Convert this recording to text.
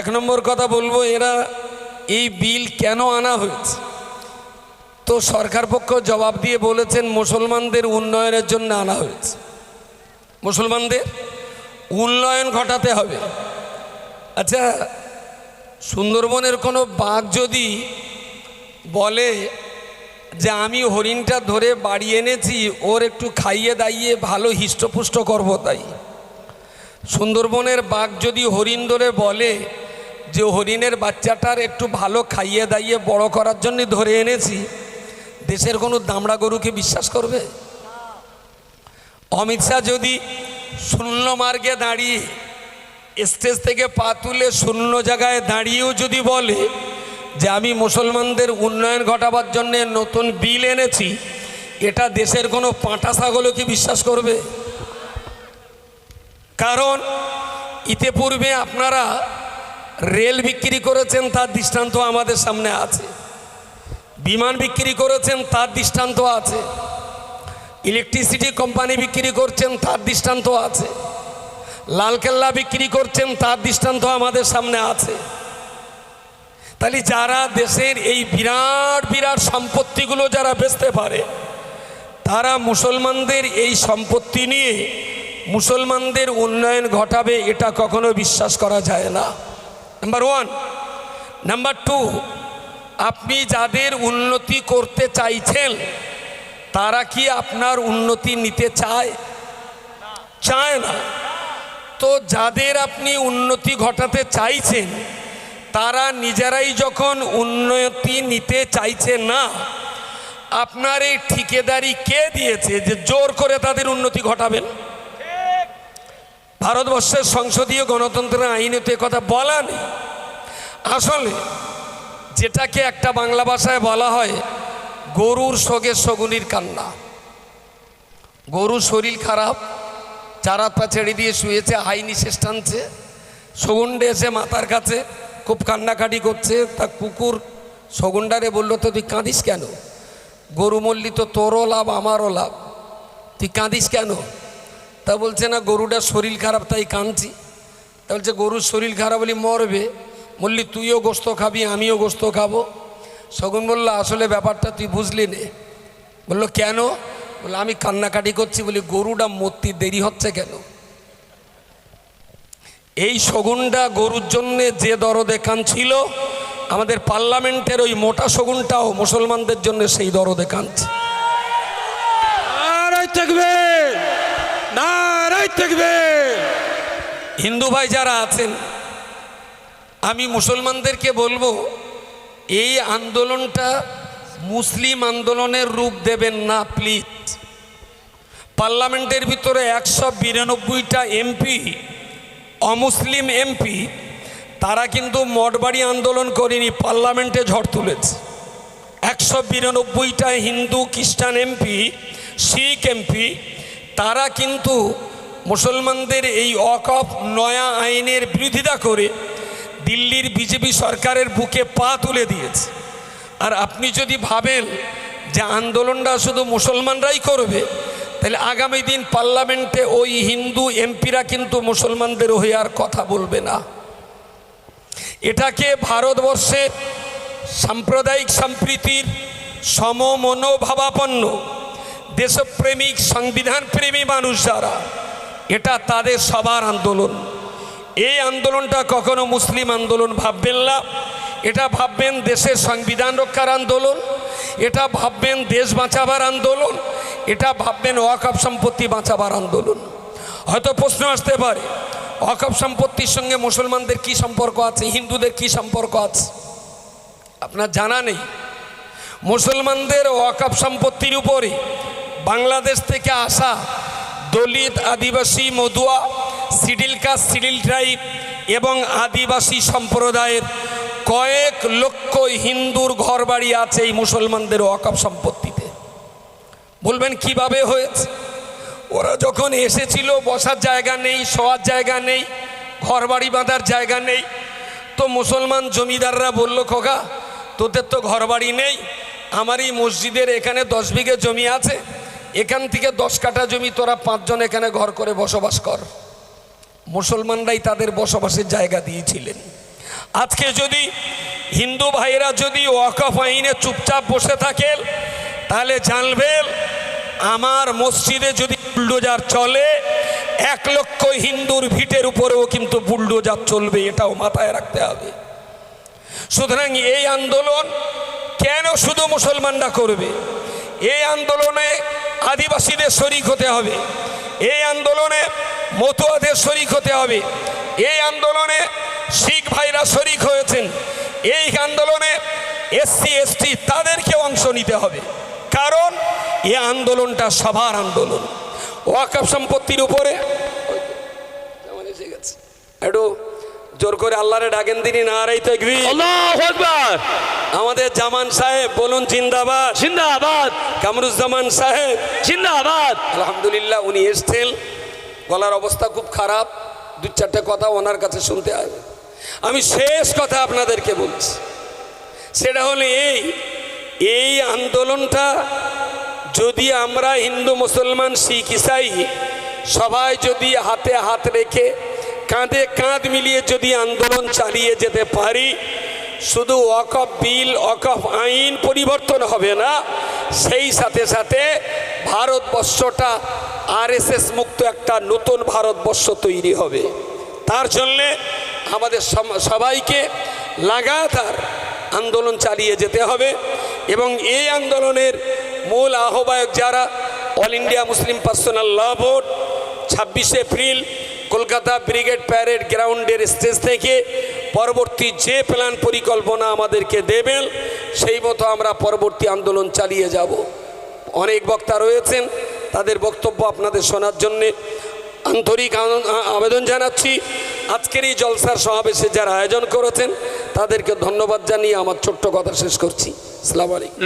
এক নম্বর কথা বলব, এরা এই বিল কেন আনা হয়েছে? তো সরকার পক্ষ জবাব দিয়ে বলেছেন, মুসলমানদের উন্নয়নের জন্য আনা হয়েছে। মুসলমানদের উন্নয়ন ঘটাতে হবে। আচ্ছা সুন্দরবনের কোনো বাঘ যদি বলে যে, আমি হরিণটা ধরে বাড়ি এনেছি, ওর একটু খাইয়ে দাইয়ে ভালো হিষ্টপুষ্ট করব তাই। সুন্দরবনের বাঘ যদি হরিণ ধরে বলে যে হরিণের বাচ্চাটার একটু ভালো খাইয়ে দাইয়ে বড় করার জন্য ধরে এনেছি, দেশের কোনো দামড়া গরুকে বিশ্বাস করবে? অমিত শাহ যদি শূন্য মার্গে দাঁড়িয়ে স্টেজ থেকে পা তুলে শূন্য জায়গায় দাঁড়িয়েও যদি বলে যে আমি মুসলমানদের উন্নয়ন ঘটাবার জন্য নতুন বিল এনেছি, এটা দেশের কোনো পাঁটা ছাগলও কি বিশ্বাস করবে? কারণ ইতিপূর্বে আপনারা রেল বিক্রি করেছেন, তার দৃষ্টান্ত আমাদের সামনে আছে। বিমান বিক্রি করেছেন, তার দৃষ্টান্ত আছে। ইলেকট্রিসিটি কোম্পানি বিক্রি করছেন, তার দৃষ্টান্ত আছে। লালকেল্লা বিক্রি করছেন, তার দৃষ্টান্ত আমাদের সামনে আছে। তাহলে যারা দেশের এই বিরাট বিরাট সম্পত্তিগুলো যারা বেচতে পারে, তারা মুসলমানদের এই সম্পত্তি নিয়ে মুসলমানদের উন্নয়ন ঘটাবে, এটা কখনো বিশ্বাস করা যায় না। নাম্বার ওয়ান নাম্বার টু আপনি যাদের উন্নতি করতে চাইছেন, তারা কি আপনার উন্নতি নিতে চায়? চায় না। তো যাদের আপনি উন্নতি ঘটাতে চাইছেন, তারা নিজেরাই যখন উন্নতি নিতে চাইছে না, আপনার এই ঠিকেদারি কে দিয়েছে যে জোর করে তাদের উন্নতি ঘটাবেন? ভারতবর্ষের সংসদীয় গণতন্ত্রের আইনেতে কথা বলা নেই। আসলে যেটাকে একটা বাংলা ভাষায় বলা হয়, গরুর শোকে শগুনির কান্না। গরুর শরীর খারাপ, চারা পা ছেড়ে দিয়ে শুয়েছে হাইনি শেষ টানছে শগুন্ডে এসে মাথার কাছে খুব কান্নাকাটি করছে, তা কুকুর শগুন্ডারে বলল, তো তুই কাঁদিস কেন? গরু মল্লি তো তোরও লাভ, আমারও লাভ। তুই কাঁদিস কেন? তা বলছে, না গরুটার শরীর খারাপ, তাই কাঁদছি। তা বলছে গরুর শরীর খারাপ বলি মরবে। বললি, তুইও গোস্ত খাবি, আমিও গোস্ত খাব। শগুন বলল, আসলে ব্যাপারটা তুই বুঝলি নে। বলল, কেন? বলল, আমি কান্নাকাটি করছি। বলি, গরুটা মূর্তি দেরি হচ্ছে কেন? এই শগুনটা গরুর জন্যে যে দরদে কাঁদছিল, আমাদের পার্লামেন্টের ওই মোটা শগুনটাও মুসলমানদের জন্য সেই দরদে কাঁদছে। নারাই থাকবে। নারাই থাকবে। হিন্দু ভাই যারা আছেন, আমি মুসলমানদেরকে বলব, এই আন্দোলনটা মুসলিম আন্দোলনের রূপ দেবেন না প্লিজ পার্লামেন্টের ভিতরে একশো বিরানব্বইটা এমপি, অমুসলিম এমপি, তারা কিন্তু মঠবাড়ি আন্দোলন করেনি, পার্লামেন্টে ঝড় তুলেছে। একশো বিরানব্বইটা হিন্দু খ্রিস্টান এমপি, শিখ এমপি, তারা কিন্তু মুসলমানদের এই অকপ নয়া আইনের বিরোধিতা করে দিল্লির বিজেপি সরকারের বুকে পা তুলে দিয়েছে। আর আপনি যদি ভাবেন যে আন্দোলনটা শুধু মুসলমানরাই করবে, তাহলে আগামী দিন পার্লামেন্টে ওই হিন্দু এমপিরা কিন্তু মুসলমানদের হয়ে আর কথা বলবে না। এটাকে ভারতবর্ষের সাম্প্রদায়িক সম্প্রীতির সমমনোভাবাপন্ন, দেশপ্রেমিক সংবিধান প্রেমী মানুষ যারা এটা তাদের সবার আন্দোলন। এই আন্দোলনটা কখনো মুসলিম আন্দোলন ভাববেন না। এটা ভাববেন দেশের সংবিধান রক্ষার আন্দোলন, এটা ভাববেন দেশ বাঁচাবার আন্দোলন, এটা ভাববেন ওয়াকফ সম্পত্তি বাঁচাবার আন্দোলন। হয়তো প্রশ্ন আসতে পারে ওয়াকফ সম্পত্তির সঙ্গে মুসলমানদের কি সম্পর্ক আছে, হিন্দুদের কি সম্পর্ক আছে? আপনার জানা নেই। মুসলমানদের ওয়াকফ সম্পত্তির উপরে বাংলাদেশ থেকে আসা দলিত আদিবাসী মধুয়া সিডিল কাস্ট সিডিল ট্রাইব এবং আদিবাসী সম্প্রদায়ের কয়েক লক্ষ হিন্দুর ঘরবাড়ি আছে এই মুসলমানদের ওয়াকফ সম্পত্তিতে। বলবেন, কীভাবে হয়েছে? ওরা যখন এসেছিল, বসার জায়গা নেই, শোয়ার জায়গা নেই, ঘরবাড়ি বাঁধার জায়গা নেই, তো মুসলমান জমিদাররা বলল, খোকা, তোদের তো ঘরবাড়ি নেই আমার এই মসজিদের এখানে দশ বিঘে জমি আছে। এখান থেকে দশ কাঠা জমি তোরা পাঁচজন এখানে ঘর করে বসবাস কর। মুসলমানরাই তাদের বসবাসের জায়গা দিয়েছিলেন। আজকে যদি হিন্দু ভাইরা যদি ওয়াকফ আইনে চুপচাপ বসে থাকেন তাহলে জানবেন আমার মসজিদে যদি বুলডোজার চলে, এক লক্ষ হিন্দুর ভিটের উপরেও কিন্তু বুলডোজার চলবে, এটাও মাথায় রাখতে হবে। সুতরাং এই আন্দোলন কেন শুধু মুসলমানরা করবে? এই আন্দোলনে আদিবাসীদের শরিক হতে হবে। এই আন্দোলনে মতুয়াদের শরিক হতে হবে। এই আন্দোলনে শিখ ভাইরা শরিক হয়েছেন। এই আন্দোলনে এসসি, এসটি তাদেরকে অংশ নিতে হবে। কারণ এই আন্দোলনটা সবার আন্দোলন। ওয়াকফ সম্পত্তির উপরে। একটু জোর করে আল্লাহরে ডাকেন তিনি না আড়াই থাকবি আল্লাহু আকবার। আমাদের জামান সাহেব বলুন জিন্দাবাদ। জিন্দাবাদ। কামরুজ্জামান সাহেব। জিন্দাবাদ। আলহামদুলিল্লাহ উনি এসছেন। গলার অবস্থা খুব খারাপ। দু চারটে কথা ওনার কাছে শুনতে হবে। আমি শেষ কথা আপনাদেরকে বলছি। সেটা হলো এই এই আন্দোলনটা যদি আমরা হিন্দু মুসলমান শিখ ইসাই সবাই যদি হাতে হাত রেখে কাঁধে কাঁধ মিলিয়ে যদি আন্দোলন চালিয়ে যেতে পারি, শুধু অকফ বিল অকফ আইন পরিবর্তন হবে না, সেই সাথে সাথে ভারতবর্ষটা আরএসএস মুক্ত একটা নতুন ভারতবর্ষ তৈরি হবে। তার জন্যে আমাদের সবাইকে লাগাতার আন্দোলন চালিয়ে যেতে হবে এবং এই আন্দোলনের মূল আহ্বায়ক যারা, All India Muslim Personal Law Board, ছাব্বিশে এপ্রিল কলকাতা ব্রিগেড প্যারেড গ্রাউন্ডের স্টেজ থেকে পরবর্তী যে প্ল্যান পরিকল্পনা আমাদেরকে দেবেন, সেই মতো আমরা পরবর্তী আন্দোলন চালিয়ে যাব। অনেক বক্তা রয়েছেন, তাদের বক্তব্য আপনাদের শোনার জন্যে আন্তরিক আবেদন জানাচ্ছি। আজকের এই জলসার সমাবেশে যারা আয়োজন করেছেন, তাদেরকে ধন্যবাদ জানিয়ে আমার ছোট্ট কথা শেষ করছি। আসসালামু আলাইকুম।